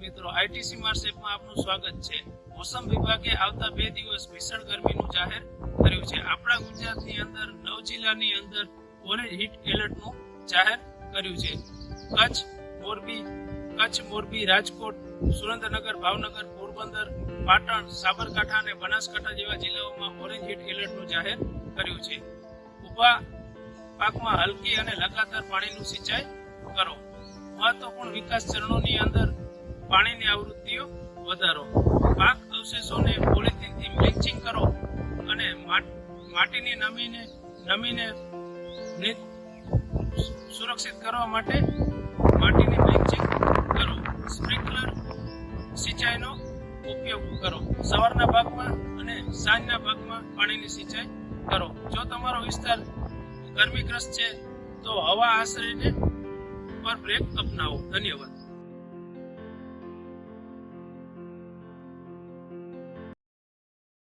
ITC માર્સેપમાં આપનું સ્વાગત છે. મોસમ વિભાગે આવતા બે દિવસ ભીષણ ગરમીનું જાહેર કર્યું છે. આપણા ગુજરાતની અંદર, નવ જિલ્લાની અંદર ઓરેન્જ હીટ એલર્ટનું જાહેર કર્યું છે. કચ્છ, મોરબી કચ્છ, મોરબી, રાજકોટ, સુરેન્દ્રનગર, ભાવનગર, પોરબંદર, પાટણ, સાબરકાંઠા અને બનાસકાંઠા જેવા જિલ્લાઓમાં ઓરેન્જ હીટ એલર્ટનું જાહેર કર્યું છે. ઊભા પાકમાં હલકી અને લગાતાર પાણીનું સિંચાઈ કરો. મહત્વપૂર્ણ વિકાસ ચરણોની અંદર પાણીની આવૃત્તિઓ વધારો. પાક અવશેષોને પોલિથીનથી બ્લીચિંગ કરો અને માટ- માટીની નમીને નમીને સુરક્ષિત કરવા માટે માટીની બ્લીચિંગ કરો. સ્પ્રિંકલર સિંચાઈનો ઉપયોગ કરો. સવારના ભાગમાં અને સાંજના ભાગમાં પાણીની સિંચાઈ કરો. જો તમારો વિસ્તાર ગરમીગ્રસ્ત છે, તો હવા આશ્રયને પર બ્રેક અપનાવો. ધન્યવાદ.